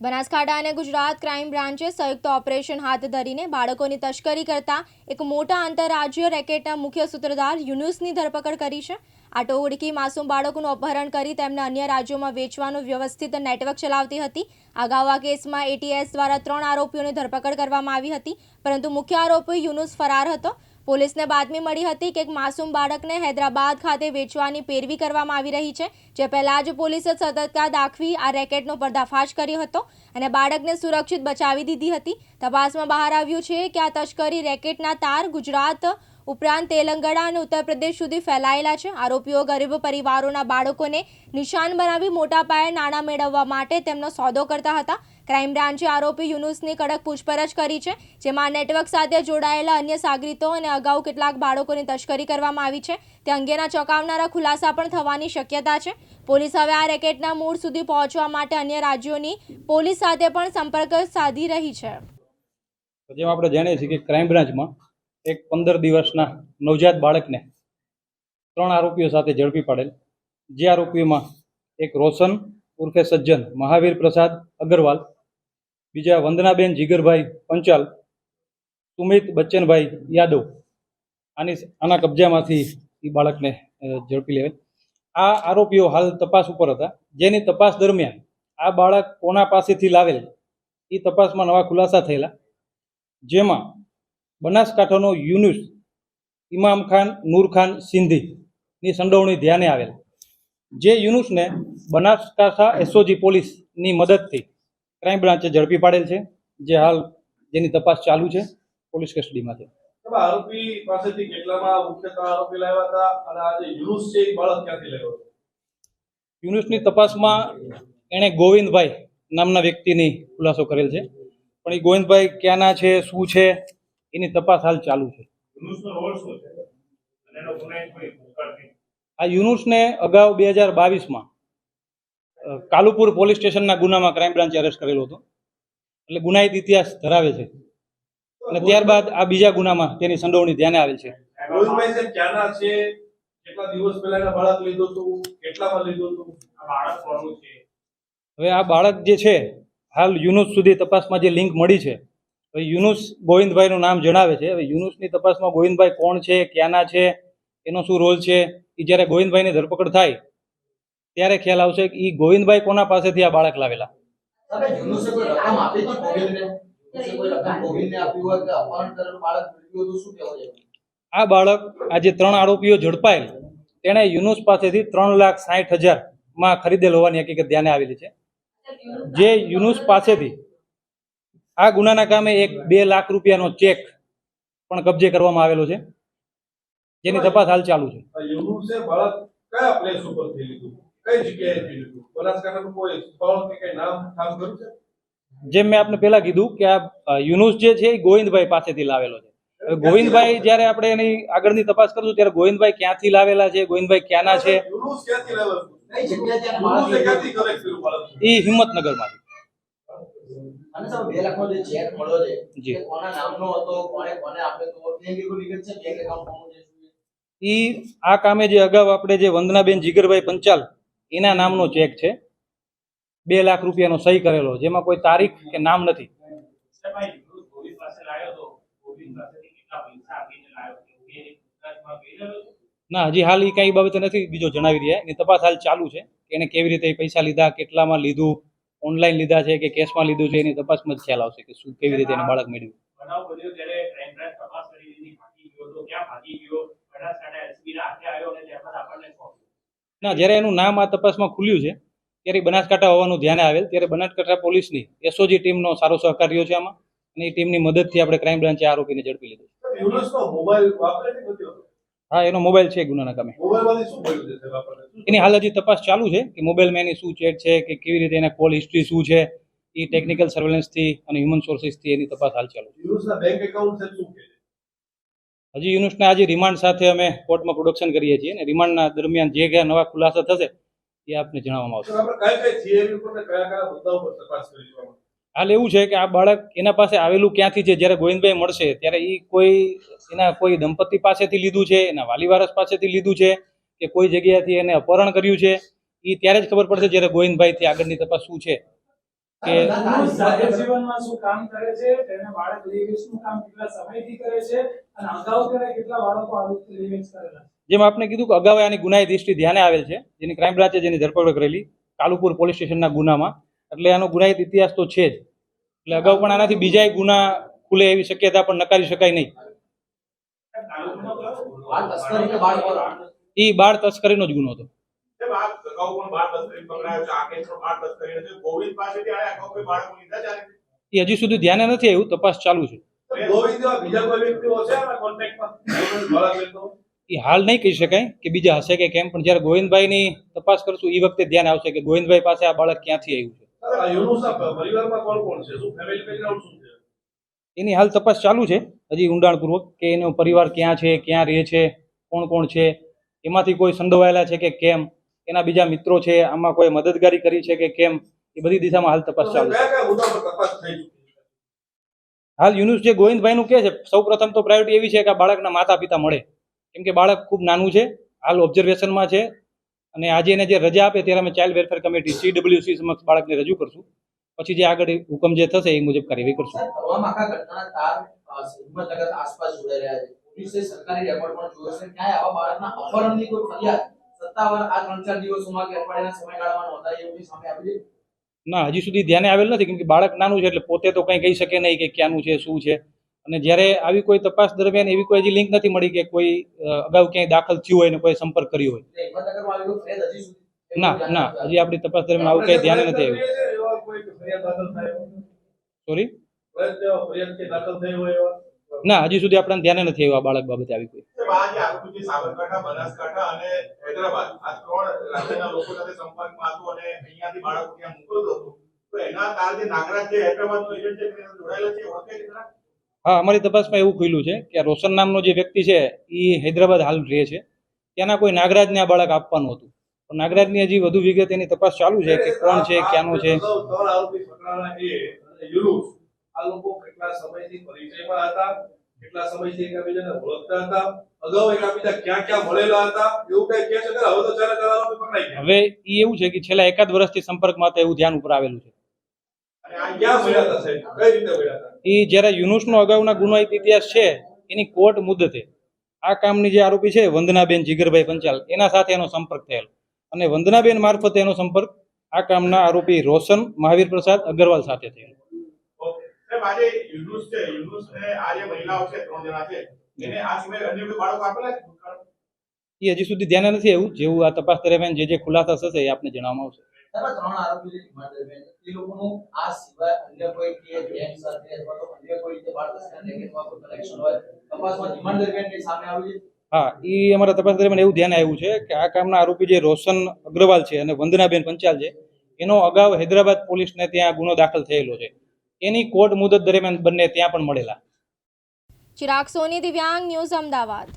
બનાસકાંઠા અને ગુજરાત ક્રાઇમ બ્રાન્ચે સંયુક્ત ઓપરેશન હાથ ધરીને બાળકોની તસ્કરી કરતા એક મોટા આંતરરાજ્ય રેકેટના મુખ્ય સૂત્રધાર યુનુસની ધરપકડ કરી છે. આ ટોળકી માસૂમ બાળકોનું અપહરણ કરી તેમને અન્ય રાજ્યોમાં વેચવાનું વ્યવસ્થિત નેટવર્ક ચલાવતી હતી. અગાઉ આ કેસમાં એટીએસ દ્વારા ત્રણ આરોપીઓની ધરપકડ કરવામાં આવી હતી, પરંતુ મુખ્ય આરોપી યુનુસ ફરાર હતો. પોલીસને બાતમી મળી હતી કે એક માસૂમ બાળકને હૈદરાબાદ ખાતે વેચવાની પેરવી કરવામાં આવી રહી છે, જે પહેલાં જ પોલીસે સતર્કતા દાખવી આ રેકેટનો પર્દાફાશ કર્યો હતો અને બાળકને સુરક્ષિત બચાવી દીધી હતી. તપાસમાં બહાર આવ્યું છે કે આ તસ્કરી રેકેટના તાર ગુજરાત ઉપરાંત તેલંગાણા અને ઉત્તર પ્રદેશ સુધી ફેલાયેલા છે. આરોપીઓ ગરીબ પરિવારોના બાળકોને નિશાન બનાવી મોટા પાયે નાણાં મેળવવા માટે તેમનો સોદો કરતા હતા. ક્રાઇમ બ્રાન્ચે આરોપી યુનુસની કડક પૂછપરછ કરી છે, જેમાં નેટવર્ક સાથે જોડાયેલા અન્ય સાગરીતો અને અગાઉ કેટલાક બાળકોની તસ્કરી કરવામાં આવી છે. તે અંગેના ચોંકાવનારા ખુલાસા પણ થવાની શક્યતા છે. પોલીસ હવે આ રેકેટના મૂળ સુધી પહોંચવા માટે અન્ય રાજ્યોની પોલીસ સાથે પણ સંપર્ક સાધી રહી છે. જેમ આપણે જાણીએ છીએ કે ક્રાઇમ બ્રાન્ચમાં એક પંદર દિવસના નવજાત બાળકને ત્રણ આરોપીઓ સાથે ઝડપી પાડેલ. જે આરોપીઓમાં એક રોશન, ઉર્ફે સજ્જન, મહાવીર પ્રસાદ અગરવાલ બીજા વંદનાબેન જીગરભાઈ પંચાલ, સુમિત બચ્ચનભાઈ યાદવ. આની આના કબજામાંથી એ બાળકને ઝડપી લેવાય. આ આરોપીઓ હાલ તપાસ ઉપર હતા. જેની તપાસ દરમિયાન આ બાળક કોના પાસેથી લાવેલ એ તપાસમાં નવા ખુલાસા થયેલા. જેમાં બનાસકાંઠાનો યુનુસ ઇમામ ખાન નૂરખાન સિંધીની સંડોવણી ધ્યાને આવેલ. જે યુનુસને બનાસકાંઠા એસઓજી પોલીસની મદદથી ક્રાઇમ બ્રાન્ચે ઝડપી પાડેલ છે જે હાલ જેની તપાસ ચાલુ છે પોલીસ કસ્ટડીમાં છે. આરોપી પાસેથી કેટલામાં મુખ્યત્વે આરોપી લાવ્યા હતા અને આ જે યુનુસ છે એ બાળક ક્યાંથી લાવ્યો યુનુસની તપાસમાં એણે ગોવિંદભાઈ નામના વ્યક્તિની ખુલાસો કરેલ છે. પણ એ ગોવિંદભાઈ ક્યાંના છે શું છે એની તપાસ હાલ ચાલુ છે. આ યુનુસને અગાઉ બે હજાર બાવીસમાં કાલુપુર પોલીસ સ્ટેશનના ગુનામાં ક્રાઇમ બ્રાન્ચે અરેસ્ટ કરેલો હતો. એટલે ગુનાહિત ઇતિહાસ ધરાવે છે. અને ત્યારબાદ આ બીજા ગુનામાં તેની સંડોવણી ધ્યાને આવેલ છે. હવે આ બાળક જે છે હાલ યુનુસ સુધી તપાસમાં જે લિંક મળી છે હવે યુનુસ ગોવિંદભાઈનું નામ જણાવે છે. હવે યુનુસની તપાસમાં ગોવિંદભાઈ કોણ છે ક્યાંના છે એનો શું રોલ છે એ જ્યારે ગોવિંદભાઈની ધરપકડ થાય ત્યારે ખ્યાલ આવશે કે એ ગોવિંદભાઈ કોના પાસેથી આ બાળક લાવેલા? આ બાળક આજે ત્રણ આરોપીઓ ઝડપાયેલ તેણે યુનુસ પાસેથી ત્રણ લાખ સાઠ હજારમાં ખરીદેલ હોવાની હકીકત ધ્યાને આવેલી છે. જે યુનુસ પાસેથી આ ગુનાના કામે એક બે લાખ રૂપિયાનો ચેક પણ કબજે કરવામાં આવેલો છે. જેની તપાસ હાલ ચાલુ છે. યુનુસે બાળક કયા પ્લેસ ઉપર લીધું? કઈ જગ્યાએથી લીધું બનાસકાંઠાનું કોઈ સ્થળ કે કઈ નામ ઠામ કર્યું છે? જેમ મેં આપને પહેલા કીધું કે આ યુનુસ જે છે એ ગોવિંદભાઈ પાસેથી લાવેલો છે. ગોવિંદભાઈ જ્યારે આપણે એની આગળની તપાસ કરશું ત્યારે ગોવિંદભાઈ ક્યાંથી લાવેલા છે ગોવિંદભાઈ ક્યાંના છે? એ છે? ઈ આ કામે જે અગાઉ આપણે જે વંદનાબેન જીગરભાઈ પંચાલ એના નામનો ચેક છે. બે લાખ રૂપિયાનો સહી કરેલો જેમાં કોઈ તારીખ કે નામ નથી. હતો હતો? હતો? ના હજી હાલ એ કઈ બાબતે નથી બીજો જણાવી રહ્યા. એની તપાસ હાલ ચાલુ છે એને કેવી રીતે પૈસા લીધા કેટલામાં લીધું ઓનલાઈન લીધા છે કે કેશમાં લીધું છે એની તપાસમાં જ ખ્યાલ આવશે કે શું કેવી રીતે એને બાળક મેળવ્યું. તપાસ કરી લીધી ભાગી ગયો તો ક્યાં ભાગી ગયો? બનાસકાંઠા એસપી ના હાથે આવ્યો અને ત્યારબાદ આપણને ના જ્યારે એનું નામ આ તપાસમાં ખુલ્યું છે ત્યારે બનાસકાંઠા હોવાનું ધ્યાને આવેલ ત્યારે બનાસકાંઠા પોલીસની એસઓજી ટીમનો સારો સહકાર રહ્યો છે આમાં અને એ ટીમની મદદથી આપણે ક્રાઇમ બ્રાન્ચે આરોપીને ઝડપી લીધો? હા એનો મોબાઈલ છે ગુનાના કામે. એની હાલ હજી તપાસ ચાલુ છે કે મોબાઈલમાં એની શું ચેટ છે કે કેવી રીતે એના કોલ હિસ્ટ્રી શું છે એ ટેકનિકલ સર્વેલન્સથી અને હ્યુમન સોર્સિસથી એની તપાસ હાલ ચાલુ યુનુસના બેંક એકાઉન્ટ શું છે છે? હજી યુનુસને આજે રિમાન્ડ સાથે અમે કોર્ટમાં પ્રોડક્શન કરીએ છીએ અને રિમાન્ડના દરમિયાન જે કયા નવા ખુલાસા થશે એ આપને જણાવવામાં આવશે? હાલ એવું છે કે આ બાળક એના પાસે આવેલું ક્યાંથી છે? જ્યારે ગોવિંદભાઈ મળશે ત્યારે એ કોઈ એના કોઈ દંપતી પાસેથી લીધું છે એના વાલી વારસ પાસેથી લીધું છે કે કોઈ જગ્યાથી એને અપહરણ કર્યું છે એ ત્યારે જ ખબર પડશે જ્યારે ગોવિંદભાઈથી આગળની તપાસ શું છે. કે જીવનમાં શું કામ કરે છે? તેને બાળક લિવિંગ્સનું કામ કેટલા સમયથી કરે છે? અને અગાઉ તેને કેટલા બાળકો આવી લિવિંગ્સ કરેલા જેમ આપને કીધું કે અગાઉ આની ગુનાહિત હિસ્ટ્રી ધ્યાને આવેલ છે. જેની ક્રાઇમ બ્રાન્ચે જેની ધરપકડ કરેલી કાલુપુર પોલીસ સ્ટેશનના ગુનામાં. એટલે આનો ગુનાહિત ઇતિહાસ તો છે જ. એટલે અગાઉ પણ આનાથી બીજાય ગુના ખુલે એવી શક્યતા પણ નકારી શકાય નહીં. એ બાળ તસ્કરીનો જ ગુનો હતો. તે બાળ અગાઉ પણ બાળ તસ્કરી પકડાયો છે? આ કેસ પણ બાળ તસ્કરી નથી ગોવિંદ પાસેથી આને અગાઉ કોઈ બાળકો લીધા છે? એ હજી સુધી ધ્યાને નથી આવ્યું તપાસ ચાલુ છે. એ હાલ નહીં કહી શકાય કે બીજા હશે કે કેમ પણ જ્યારે ગોવિંદભાઈની તપાસ કરશું એ વખતે ધ્યાન આવશે કે ગોવિંદભાઈ પાસે આ બાળક ક્યાંથી આવ્યું છે? એની હાલ તપાસ ચાલુ છે. હજી ઊંડાણપૂર્વક કે એનો પરિવાર ક્યાં છે ક્યાં રહે છે કોણ કોણ છે એમાંથી કોઈ સંડોવાયેલા છે કે કેમ? એના બીજા મિત્રો છે આમાં કોઈ મદદગારી કરી છે કે કેમ? એ બધી દિશામાં હાલ તપાસ ચાલુ છે. હાલ યુનુસ જે ગોવિંદભાઈનું કે છે સૌ પ્રથમ તો પ્રાયોરિટી એવી છે કે આ બાળકના માતા પિતા મળે. કેમ કે બાળક ખૂબ નાનું છે હાલ ઓબ્ઝર્વેશનમાં છે અને આજે એને જે રજા આપે ત્યારે અમે ચાઇલ્ડ વેલફેર કમિટી સીડબ્લ્યુસી સમક્ષ બાળકને રજૂ કરશું. પછી જે આગળ હુકમ જે થશે એ મુજબ કાર્યવાહી કરશું. તમામ આખા ઘટનાના તાર હિંમતનગર આસપાસ જોડાઈ રહ્યા છે. પોલીસે સરકારી રેકોર્ડ પણ જોયો છે. ક્યાંય આવા બાળકના અપહરણની કોઈ ફરિયાદ? સત્તાવાર આ ત્રણ ચાર દિવસોમાં કે અઠવાડિયાના સમયગાળામાં નોંધાઈ એવી સામે આવી ના હજી સુધી ધ્યાને આવેલ નથી કેમ કે બાળક નાનું છે એટલે પોતે તો કંઈ કહી શકે નહીં કે ક્યાંનું છે શું છે. અને જ્યારે આવી કોઈ તપાસ દરમિયાન એવી કોઈ હજી લિંક નથી મળી કે કોઈ અગાઉ ક્યાંય દાખલ થયું હોય ને કોઈ સંપર્ક કર્યો હોય. ના ના હજી આપણી તપાસ દરમિયાન આવું કંઈ ધ્યાને નથી આવ્યું? સોરી ના હજી સુધી આપણને ધ્યાને નથી આવ્યું આ બાળક બાબતે આવી કોઈ. સાહેબ, આ જે સાબરકાંઠા બનાસકાંઠા અને હૈદરાબાદ આ ત્રણ રાજ્યના લોકો સાથે સંપર્કમાં હતું અને અહીંયાથી બાળકો ત્યાં મોકલતો હતો. તો એના તાર જે નાગરાજ છે હૈદરાબાદનો એજન્ટ છે તેને જોડાયેલા છે ઓળખે છે હા અમારી તપાસમાં એવું ખુલ્યું છે કે રોશન નામનો જે વ્યક્તિ છે એ હૈદરાબાદ હાલ રહે છે. ત્યાંના કોઈ નાગરાજને આ બાળક આપવાનું હતું. પણ નાગરાજની હજી વધુ વિગત એની તપાસ ચાલુ છે કે કોણ છે ક્યાંનો છે? આ લોકો કેટલા સમયથી પરિચયમાં હતા? કેટલા સમયથી એકબીજાને ઓળખતા હતા? અગાઉ એકબીજા ક્યાં ક્યાં મળેલા હતા? એવું કઈ કહે છે? કે હવે તો ચાલે ચાલે પકડાઈ ગયા. હવે એ એવું છે કે છેલ્લા એકાદ વર્ષથી સંપર્કમાં હતા એવું ધ્યાન ઉપર આવેલું છે. એ જ્યારે યુનુસનો અગાઉના ગુનાહિત ઇતિહાસ છે એની કોર્ટ મુદ્દતે. આ કામની જે આરોપી છે વંદનાબેન જીગરભાઈ પંચાલ એના સાથે એનો સંપર્ક થયેલ. અને વંદનાબેન મારફતે એનો સંપર્ક આ કામના આરોપી રોશન મહાવીર પ્રસાદ અગ્રવાલ સાથે થયેલ. ઓકે. આજે યુનુસ છે યુનુસ ને આ જે મહિલાઓ છે ત્રણ જણા છે. એને આ સિવાય અન્ય કોઈ બાળકો આપેલા છે? એ હજી સુધી ધ્યાન નથી આવ્યું. જેવું આ તપાસ દરમિયાન જે જે ખુલાસા થશે એ આપને જણાવવામાં આવશે. ત્રણ આરોપી જે રિમાન્ડ દરમિયાન. એ લોકોનું આ સિવાય અન્ય કોઈ કે ગેંગ સાથે અથવા તો અન્ય કોઈ રીતે બાળ તસ્કરી કોઈ કનેક્શન હોય તપાસમાં રિમાન્ડ દરમિયાન સામે આવ્યું છે? હા એ અમારા તપાસ દરમિયાન એવું ધ્યાન આવ્યું છે કે આ કામના આરોપી જે રોશન અગ્રવાલ છે અને વંદનાબેન પંચાલ છે એનો અગાઉ હૈદરાબાદ પોલીસને ત્યાં ગુનો દાખલ થયેલો છે. એની કોર્ટ મુદત દરમિયાન બંને ત્યાં પણ મળેલા. ચિરાગ સોની દિવ્યાંગ ન્યૂઝ અમદાવાદ.